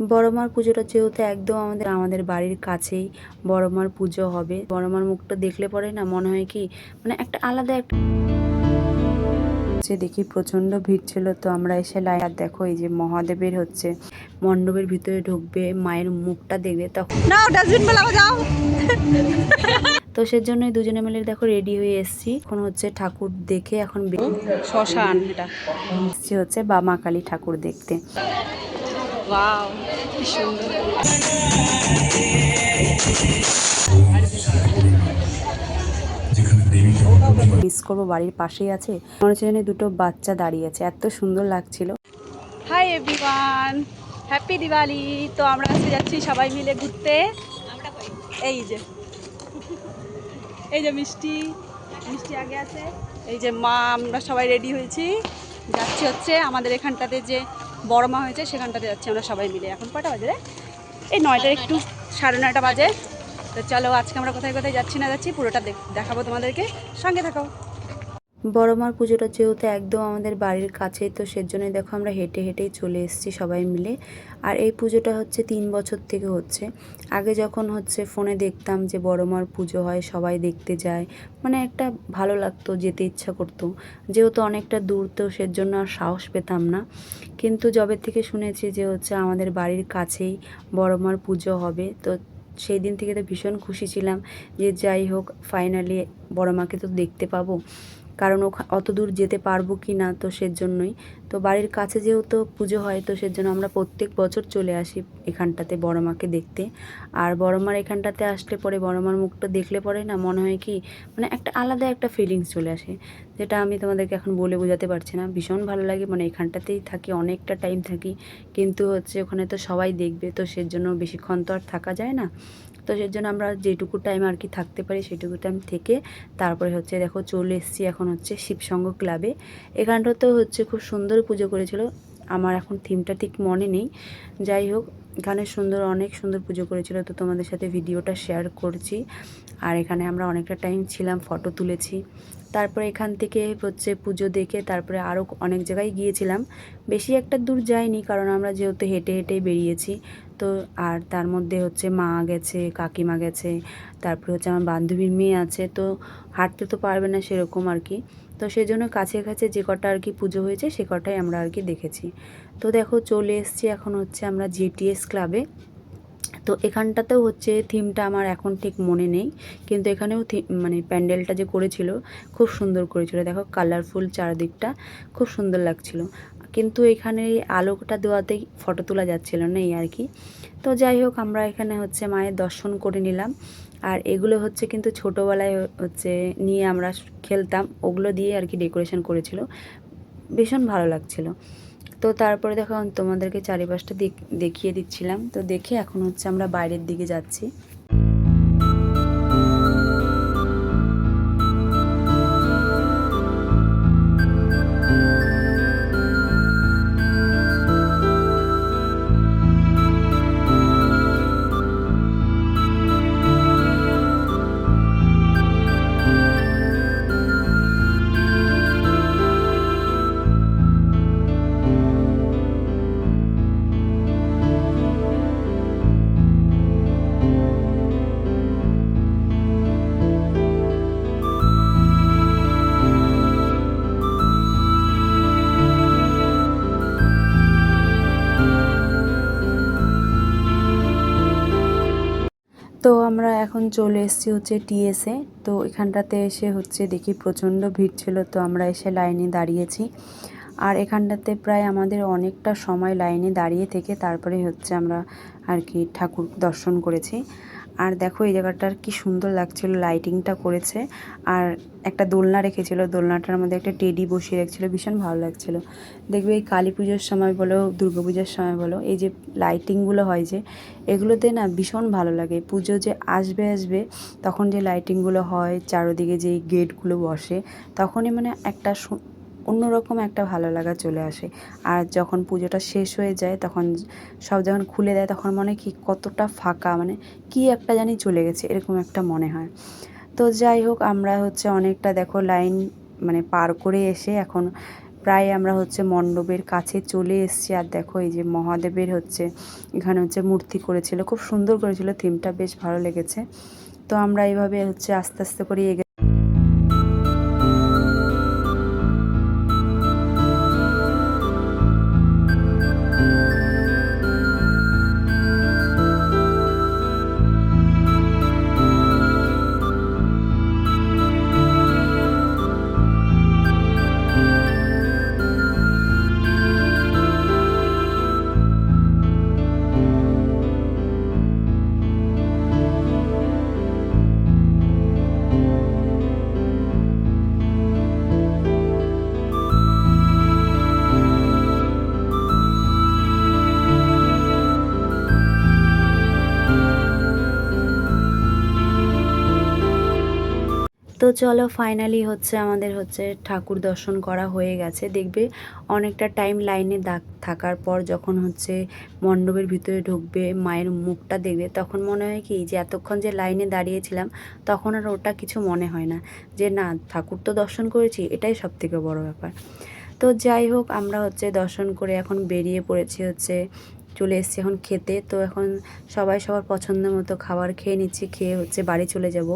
বড়মার পুজোটা যেহেতু একদম আমাদের আমাদের বাড়ির কাছেই বড়মার পুজো হবে। বড়মার মুখটা দেখলে পরে না মনে হয় কি মানে একটা আলাদা একটা হচ্ছে দেখি প্রচণ্ড ভিড় ছিল তো আমরা এসে লাই আর দেখো এই যে মহাদেবের হচ্ছে। মণ্ডপের ভিতরে ঢুকবে মায়ের মুখটা দেখবে তখন তো সেজন্যই দুজনে মিলে দেখো রেডি হয়ে এসছি। এখন হচ্ছে ঠাকুর দেখে এখন শ্মশান হচ্ছে বা মা কালী ঠাকুর দেখতে। ওয়াও কি সুন্দর। মিস করব বাড়ির পাশেই আছে। মনে হচ্ছে যেন দুটো বাচ্চা দাঁড়িয়ে আছে এত সুন্দর লাগছিল। হাই এভরিওয়ান হ্যাপি দিওয়ালি তো আমরা আজকে যাচ্ছি সবাই মিলে ঘুরতে। এই যে এই যে মিষ্টি মিষ্টি আগে আছে। এই যে মা আমরা সবাই রেডি হয়েছি। যাচ্ছি হচ্ছে আমাদের এখানটাতে যে বড় মা হয়েছে সেখানটাতে যাচ্ছি আমরা সবাই মিলে। এখন কটা বাজে? এই নয়টা, একটু সাড়ে নয়টা বাজে। তো চলো, আজকে আমরা কোথায় কোথায় যাচ্ছি না যাচ্ছি, পুরোটা দেখাবো তোমাদেরকে। সঙ্গে থাকো। বড়মার পুজোটা যেহেতু একদম আমাদের বাড়ির কাছেই তো সেজন্যই দেখো আমরা হেঁটে হেঁটেই চলে এসেছি সবাই মিলে। আর এই পুজোটা হচ্ছে তিন বছর থেকে হচ্ছে। আগে যখন হচ্ছে ফোনে দেখতাম যে বড়মার পুজো হয়, সবাই দেখতে যায় মানে একটা ভালো লাগতো, যেতে ইচ্ছা করতো। যেহেতু অনেকটা দূর, তো সেজন্য আর সাহস পেতাম না। কিন্তু যবে থেকে শুনেছি যে হচ্ছে আমাদের বাড়ির কাছেই বড়মার পুজো হবে, তো সেই দিন থেকে তো ভীষণ খুশি ছিলাম যে যাই হোক ফাইনালি বড় মাকে তো দেখতে পাবো। কারণ ওখা- অত দূর যেতে পারব কি না তো সেজন্যই। তো বাড়ির কাছে যেহেতু পুজো হয় তো সেজন্য আমরা প্রত্যেক বছর চলে আসি এখানটাতে বড় মাকে দেখতে। আর বড় মার এখানটাতে আসলে পরে বড় মার মুখটা দেখলে পরে না মনে হয় কি মানে একটা আলাদা একটা ফিলিংস চলে আসে। যেটা আমি তোমাদেরকে এখন বলে বোঝাতে পারছি না। ভীষণ ভালো লাগে মানে এখানটাতেই থাকি, অনেকটা টাইম থাকি। কিন্তু হচ্ছে ওখানে তো সবাই দেখবে তো সেজন্য বেশিক্ষণ তো আর থাকা যায় না। তো সেই জন্য আমরা যেটুকু টাইম আর কি থাকতে পারি সেটুকু টাইম থেকে তারপরে হচ্ছে দেখো চলে এসেছি এখন হচ্ছে শিবসঙ্গ ক্লাবে এখানটাতেও হচ্ছে খুব সুন্দর পুজো করেছিল। আমার এখন থিমটা ঠিক মনে নেই। যাই হোক, এখানে সুন্দর, অনেক সুন্দর পুজো করেছিল। তো তোমাদের সাথে ভিডিওটা শেয়ার করছি। আর এখানে আমরা অনেকটা টাইম ছিলাম ফটো তুলেছি। তারপরে এখান থেকে হচ্ছে পুজো দেখে তারপরে আরও অনেক জায়গায় গিয়েছিলাম। বেশি একটা দূর যাইনি, কারণ আমরা যেহেতু হেঁটে হেঁটেই বেরিয়েছি। তো আর তার মধ্যে হচ্ছে মা গেছে, কাকিমা গেছে, তারপরে হচ্ছে আমার বান্ধবীর মেয়ে আছে, তো হাঁটতে তো পারবে না সেরকম আর কি। তো সেই জন্য কাছে কাছে যে কটা আর কি পুজো হয়েছে সে কটাই আমরা আর কি দেখেছি। তো দেখো চলে এসছি এখন হচ্ছে আমরা জিটিএস ক্লাবে তো এখানটাতেও হচ্ছে থিমটা আমার এখন ঠিক মনে নেই, কিন্তু এখানেও মানে প্যান্ডেলটা যে করেছিল খুব সুন্দর করেছিল। দেখো কালারফুল চারদিকটা খুব সুন্দর লাগছিল। কিন্তু এখানে এই আলোকটা দেওয়াতেই ফটো তোলা যাচ্ছিল না এই আর কি। তো যাই হোক, আমরা এখানে হচ্ছে মায়ের দর্শন করে নিলাম। আর এগুলো হচ্ছে কিন্তু ছোটোবেলায় হচ্ছে নিয়ে আমরা খেলতাম, ওগুলো দিয়ে আর কি ডেকোরেশন করেছিল। ভীষণ ভালো লাগছিল। তো তারপরে দেখো, তোমাদেরকে চারিপাশটা দেখ- দেখিয়ে দিচ্ছিলাম। তো দেখে এখন হচ্ছে আমরা বাইরের দিকে যাচ্ছি। তো আমরা এখন চলে এসেছি হচ্ছে টিএসএ তো এখানটাতে এসে হচ্ছে দেখি প্রচণ্ড ভিড় ছিল, তো আমরা এসে লাইনে দাঁড়িয়েছি। আর এখানটাতে প্রায় আমাদের অনেকটা সময় লাইনে দাঁড়িয়ে থেকে তারপরে হচ্ছে আমরা আর কি ঠাকুর দর্শন করেছি। আর দেখো এই জায়গাটার কি সুন্দর লাগছিল লাইটিংটা করেছে। আর একটা দোলনা রেখেছিল, দোলনাটার মধ্যে একটা টেডি বসিয়ে রেখেছিল, ভীষণ ভালো লাগছিল। দেখবে এই কালী পুজোর সময় বলো, দুর্গা পুজোর সময় বলো, এই যে লাইটিংগুলো হয় যে, এগুলোতে না ভীষণ ভালো লাগে। পুজো যে আসবে আসবে, তখন যে লাইটিংগুলো হয়, চারোদিকে যে গেটগুলো বসে, তখনই মানে একটা অন্যরকম একটা ভালো লাগা চলে আসে। আর যখন পুজোটা শেষ হয়ে যায়, তখন সব যখন খুলে দেয়, তখন মনে কি কতটা ফাঁকা মানে কি একটা জানি চলে গেছে, এরকম একটা মনে হয়। তো যাই হোক, আমরা হচ্ছে অনেকটা দেখো লাইন মানে পার করে এসে এখন প্রায় আমরা হচ্ছে মণ্ডপের কাছে চলে এসেছি। আর দেখো এই যে মহাদেবের হচ্ছে এখানে হচ্ছে মূর্তি করেছিল, খুব সুন্দর করেছিল থিমটা বেশ ভালো লেগেছে। তো আমরা এইভাবে হচ্ছে আস্তে আস্তে করে তো চলো ফাইনালি হচ্ছে আমাদের হচ্ছে ঠাকুর দর্শন করা হয়ে গেছে। দেখবে অনেকটা টাইম লাইনে দাগ থাকার পর যখন হচ্ছে মণ্ডপের ভিতরে ঢুকবে, মায়ের মুখটা দেখবে, তখন মনে হয় কি যে এতক্ষণ যে লাইনে দাঁড়িয়েছিলাম, তখন আর ওটা কিছু মনে হয় না যে না, ঠাকুর তো দর্শন করেছি, এটাই সব থেকে বড় ব্যাপার। তো যাই হোক, আমরা হচ্ছে দর্শন করে এখন বেরিয়ে পড়েছি হচ্ছে চলে এসেছি এখন খেতে। তো এখন সবাই সবার পছন্দ মতো খাবার খেয়ে নিচ্ছি খেয়ে হচ্ছে বাড়ি চলে যাব।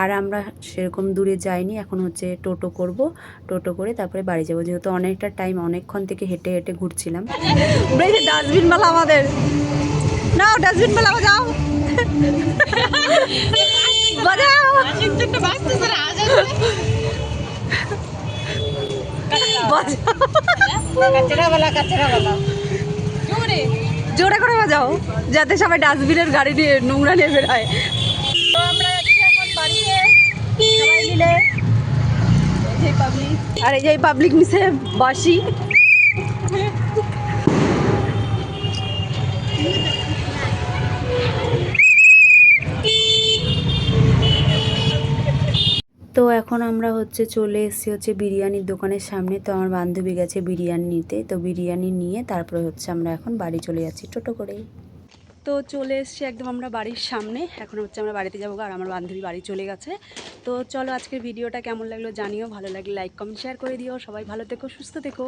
আর আমরা সেরকম দূরে যাইনি এখন হচ্ছে টোটো করব। টোটো করে তারপরে বাড়ি যাব। যেহেতু অনেকটা টাইম অনেকক্ষণ থেকে হেঁটে হেঁটে ঘুরছিলাম। ডাস্টবিন মেলা আমাদের। নাও ডাস্টবিন মেলা বাজাও। বাজাও। জোরে করে বাজাও, যাতে সবাই ডাস্টবিনের গাড়ি নিয়ে নোংরা নিয়ে বেরোয়। আমরা এখন বাড়িতে আর এই যে পাবলিক মিশে বাসি। তো এখন আমরা হচ্ছে চলে এসেছি হচ্ছে বিরিয়ানির দোকানের সামনে। তো আমার বান্ধবী গেছে বিরিয়ানি নিতে। তো বিরিয়ানি নিয়ে তারপরে হচ্ছে আমরা এখন বাড়ি চলে যাচ্ছি টোটো করেই তো চলে এসছি একদম আমরা বাড়ির সামনে। এখন হচ্ছে আমরা বাড়িতে যাব আর আমার বান্ধবী বাড়ি চলে গেছে। তো চলো আজকের ভিডিওটা কেমন লাগল জানিও। ভালো লাগলে লাইক, কমেন্ট, শেয়ার করে দিও। সবাই ভালো থেকো, সুস্থ থেকো।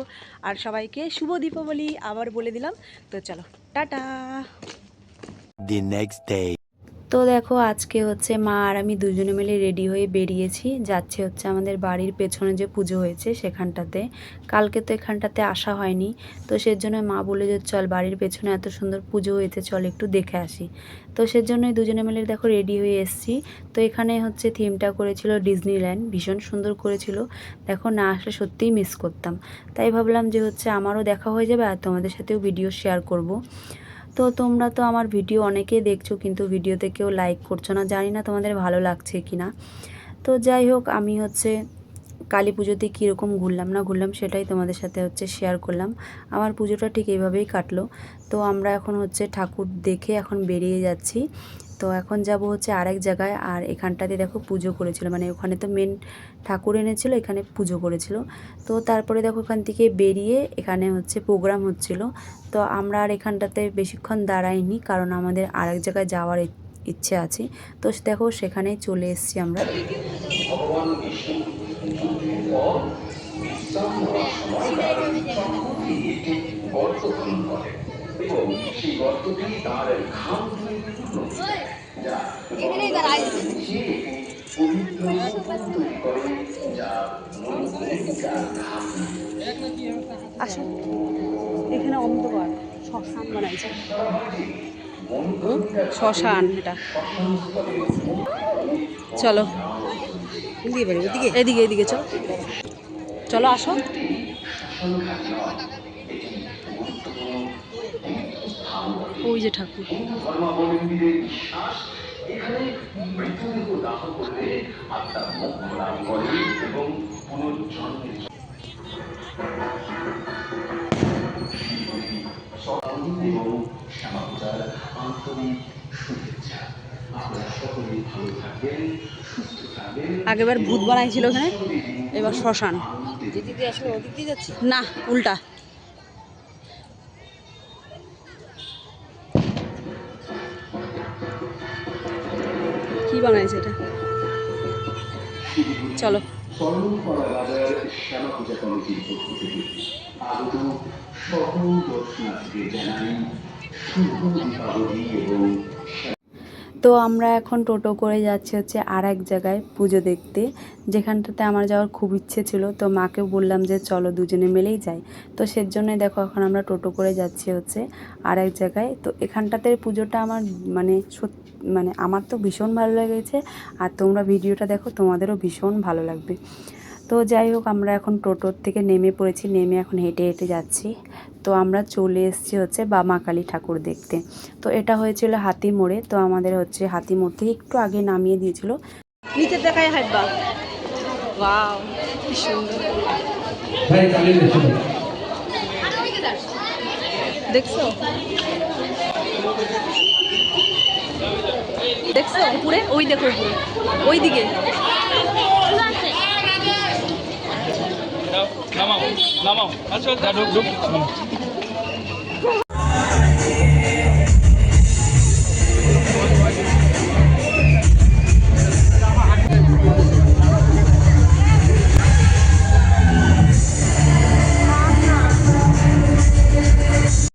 আর সবাইকে শুভ দীপাবলি আবার বলে দিলাম। তো চলো, টাটা। The next day. তো দেখো, আজকে হচ্ছে মা আর আমি দুজনে মিলে রেডি হয়ে বেরিয়েছি। যাচ্ছে হচ্ছে আমাদের বাড়ির পেছনে যে পুজো হয়েছে সেখানটাতে। কালকে তো এখানটাতে আসা হয়নি, তো সেজন্য মা বলে যে, চল বাড়ির পেছনে এত সুন্দর পুজো হয়েছে, চল একটু দেখে আসি। তো সেজন্যই দুজনে মিলে দেখো রেডি হয়ে এসেছি। তো এখানে হচ্ছে থিমটা করেছিল ডিজনিল্যান্ড ভীষণ সুন্দর করেছিল। দেখো, না আসলে সত্যিই মিস করতাম। তাই ভাবলাম যে, হচ্ছে আমারও দেখা হয়ে যাবে আর তোমাদের সাথেও ভিডিও শেয়ার করব। তো তোমরা তো আমার ভিডিও অনেকেই দেখছ, কিন্তু ভিডিওতে কেউ লাইক করছ না। জানি না তোমাদের ভালো লাগছে কি না তো যাই হোক, আমি হচ্ছে কালী পুজোতে কীরকম ঘুরলাম না ঘুরলাম সেটাই তোমাদের সাথে হচ্ছে শেয়ার করলাম। আমার পুজোটা ঠিক এইভাবেই কাটলো। তো আমরা এখন হচ্ছে ঠাকুর দেখে এখন বেরিয়ে যাচ্ছি। তো এখন যাব হচ্ছে আরেক জায়গায়, আর এখানটাতে দেখো পুজো করেছিল মানে ওখানে তো মেন ঠাকুর এনেছিল, এখানে পুজো করেছিল। তো তারপরে দেখো ওখান থেকে বেরিয়ে এখানে হচ্ছে প্রোগ্রাম হচ্ছিল। তো আমরা আর এখানটাতে বেশিক্ষণ দাঁড়াইনি, কারণ আমাদের আরেক জায়গায় যাওয়ার ইচ্ছে আছে। তো দেখো সেখানেই চলে এসেছি আমরা। আসো এখানে অন্ধকার শ্মশান বানাইছে শ্মশান এটা। চলো। এদিকে এদিকে চল। চলো আসো। ওই যে ঠাকুর। আগেরবার ভূত বানাইছিল ওখানে এবার শ্মশান। না উল্টা। কি বানাইছে এটা? চলো। সকল দর্শনার্থীদের জানাই শুভ দীপাবলি এবং তো আমরা এখন টোটো করে যাচ্ছি হচ্ছে আর এক জায়গায় পুজো দেখতে। যেখানটাতে আমার যাওয়ার খুব ইচ্ছে ছিল, তো মাকে বললাম যে চলো দুজনে মিলেই যাই। তো সেজন্যই দেখো এখন আমরা টোটো করে যাচ্ছি হচ্ছে আর এক জায়গায়। তো এখানটাতে পুজোটা আমার মানে সত- মানে আমার তো ভীষণ ভালো লেগেছে, আর তোমরা ভিডিওটা দেখো তোমাদেরও ভীষণ ভালো লাগবে। তো যাই হোক আমরা এখন টোটোর থেকে নেমে পড়েছি নেমে এখন হেঁটে হেঁটে যাচ্ছি। তো আমরা চলে এসেছি হচ্ছে বামা কালী ঠাকুর দেখতে। তো এটা হয়েছিল হাতি মোড়ে তো আমাদের হচ্ছে হাতি মোড় থেকে একটু আগে নামিয়ে দিয়েছিল। নিচে দেখায় হাঁটবা। ওয়াও কি সুন্দর। দেখছ? দেখছ? উপরে? ওই দেখো ওই দিকে। আচ্ছা আচ্ছা ঢুক।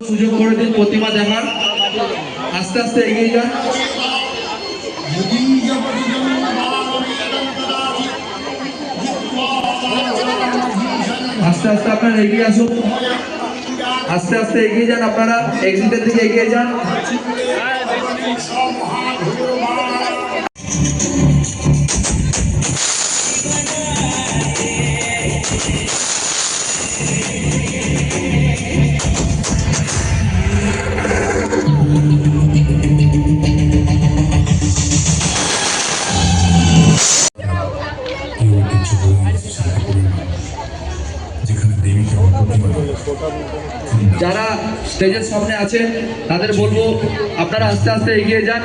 সুযোগ করে দিন প্রতিমা দেখার। আস্তে আস্তে এগিয়ে যান। আপনারা এগিয়ে আসুন। আস্তে আস্তে এগিয়ে যান আপনারা। এক্সিটের দিকে এগিয়ে যান। স্টেজের সামনে আছেন তাদের বলব আপনারা আস্তে আস্তে এগিয়ে যান।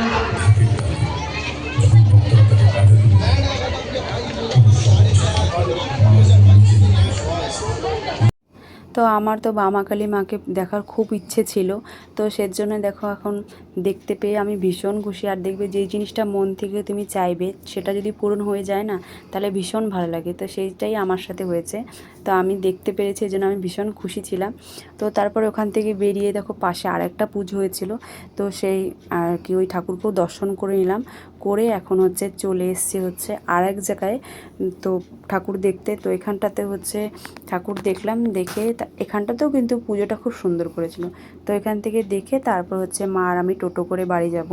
তো আমার তো বামাকালী মাকে দেখার খুব ইচ্ছে ছিল। তো সেজন্য দেখো এখন দেখতে পেয়ে আমি ভীষণ খুশি। আর দেখবে যেই জিনিসটা মন থেকে তুমি চাইবে সেটা যদি পূরণ হয়ে যায় না, তাহলে ভীষণ ভালো লাগে। তো সেইটাই আমার সাথে হয়েছে। তো আমি দেখতে পেরেছি এই জন্য আমি ভীষণ খুশি ছিলাম। তো তারপরে ওখান থেকে বেরিয়ে দেখো পাশে আরেকটা পুজো হয়েছিল। তো সেই আর কি ওই ঠাকুরকেও দর্শন করে নিলাম। করে এখন হচ্ছে চলে এসছে হচ্ছে আর এক জায়গায়। তো ঠাকুর দেখতে, তো এখানটাতে হচ্ছে ঠাকুর দেখলাম, দেখে এখানটাতেও কিন্তু পুজোটা খুব সুন্দর করেছিল। তো এখান থেকে দেখে তারপর হচ্ছে মা আর আমি টোটো করে বাড়ি যাব।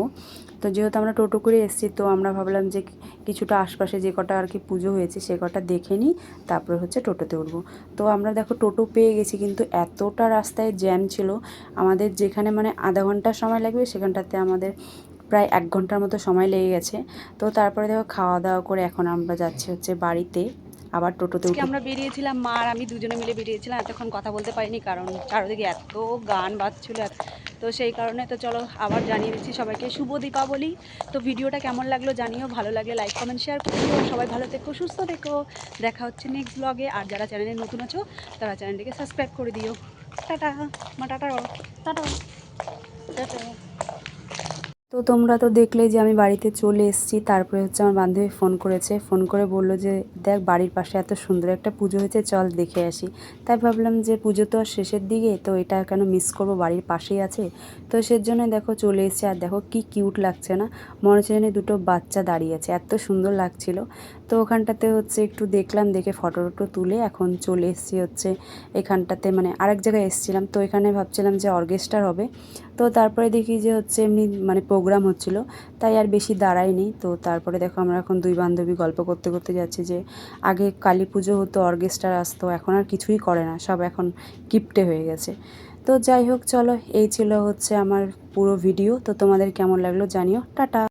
তো যেহেতু আমরা টোটো করে এসেছি, তো আমরা ভাবলাম যে কিছুটা আশপাশে যে কটা আর কি পুজো হয়েছে সে কটা দেখে নিই, তারপরে হচ্ছে টোটোতে উঠবো। তো আমরা দেখো টোটো পেয়ে গেছি, কিন্তু এতটা রাস্তায় জ্যাম ছিল। আমাদের যেখানে মানে আধা ঘণ্টা সময় লাগবে, সেখানটাতে আমাদের প্রায় এক ঘণ্টার মতো সময় লেগে গেছে। তো তারপরে দেখো খাওয়া দাওয়া করে এখন আমরা যাচ্ছি হচ্ছে বাড়িতে। আবার টোটোতে উঠে আমরা বেরিয়েছিলাম মা আর আমি দুজনে মিলে বেরিয়েছিলাম। এতক্ষণ কথা বলতে পারিনি কারণ চারদিকে এত গান বাজছিল। এত- তো সেই কারণে তো চলো আবার জানিয়ে দিচ্ছি সবাইকে শুভ দীপাবলি। তো ভিডিওটা কেমন লাগল জানিও ভালো লাগলে লাইক কমেন্ট শেয়ার করো সবাই ভালো থেকো সুস্থ থেকো। দেখা হচ্ছে নেক্সট ব্লগে আর যারা চ্যানেলে নতুন আছো তারা চ্যানেলটিকে সাবস্ক্রাইব করে দিও। টাটা মা টাটা টাটা টাটা। তো তোমরা তো দেখলে যে আমি বাড়িতে চলে এসেছি। তারপরে হচ্ছে আমার বান্ধবী ফোন করেছে। ফোন করে বলল যে, দেখ, বাড়ির পাশে এত সুন্দর একটা পুজো হয়েছে, চল দেখে আসি। তাই ভাবলাম যে, পুজো তো আর শেষের দিকে, তো এটা কেন মিস করব? বাড়ির পাশেই আছে। তো সেজন্য দেখো চলে এসেছি। আর দেখো কি কিউট লাগছে না? মনে হচ্ছে যেন দুটো বাচ্চা দাঁড়িয়ে আছে। এত সুন্দর লাগছিল। তো ওখানটাতে হচ্ছে একটু দেখলাম, দেখে ফটো টটো তুলে এখন চলে এসেছি হচ্ছে এখানটাতে। মানে আরেক জায়গায় এসেছিলাম। তো এখানে ভাবছিলাম যে অর্কেস্ট্রার হবে। তো তারপরে দেখি যে হচ্ছে এমনি মানে প্রোগ্রাম হচ্ছিল, তাই আর বেশি দাঁড়ায়নি তো তারপরে দেখো আমরা এখন দুই বান্ধবী গল্প করতে করতে যাচ্ছি যে আগে কালী পুজো হতো, অর্কেস্ট্রা আসতো, এখন আর কিছুই করে না, সব এখন কিপটে হয়ে গেছে। তো যাই হোক, চলো, এই ছিল হচ্ছে আমার পুরো ভিডিও তো তোমাদের কেমন লাগল জানিও। টাটা!